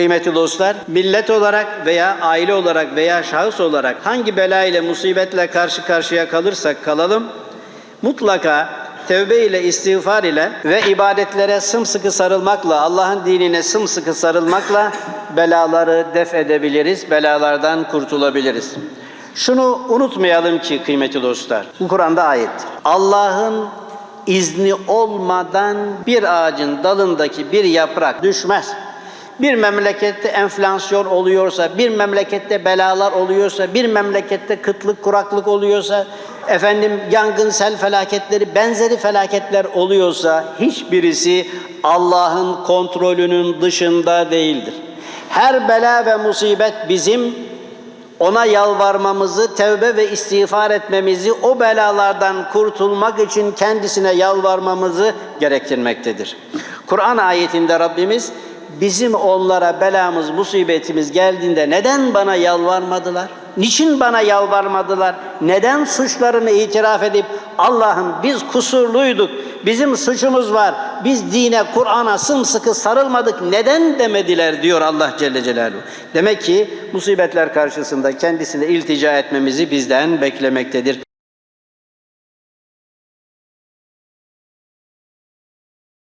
Kıymetli dostlar, millet olarak veya aile olarak veya şahıs olarak hangi bela ile musibetle karşı karşıya kalırsak kalalım, mutlaka tevbe ile istiğfar ile ve ibadetlere sımsıkı sarılmakla, Allah'ın dinine sımsıkı sarılmakla belaları def edebiliriz, belalardan kurtulabiliriz. Şunu unutmayalım ki kıymetli dostlar, bu Kur'an'da ayettir. Allah'ın izni olmadan bir ağacın dalındaki bir yaprak düşmez. Bir memlekette enflasyon oluyorsa, bir memlekette belalar oluyorsa, bir memlekette kıtlık, kuraklık oluyorsa, efendim yangın, sel felaketleri, benzeri felaketler oluyorsa hiçbirisi Allah'ın kontrolünün dışında değildir. Her bela ve musibet bizim ona yalvarmamızı, tevbe ve istiğfar etmemizi, o belalardan kurtulmak için kendisine yalvarmamızı gerektirmektedir. Kur'an ayetinde Rabbimiz bizim onlara belamız, musibetimiz geldiğinde neden bana yalvarmadılar? Niçin bana yalvarmadılar? Neden suçlarını itiraf edip Allah'ım biz kusurluyduk, bizim suçumuz var, biz dine, Kur'an'a sımsıkı sarılmadık neden demediler diyor Allah Celle Celaluhu. Demek ki musibetler karşısında kendisine iltica etmemizi bizden beklemektedir.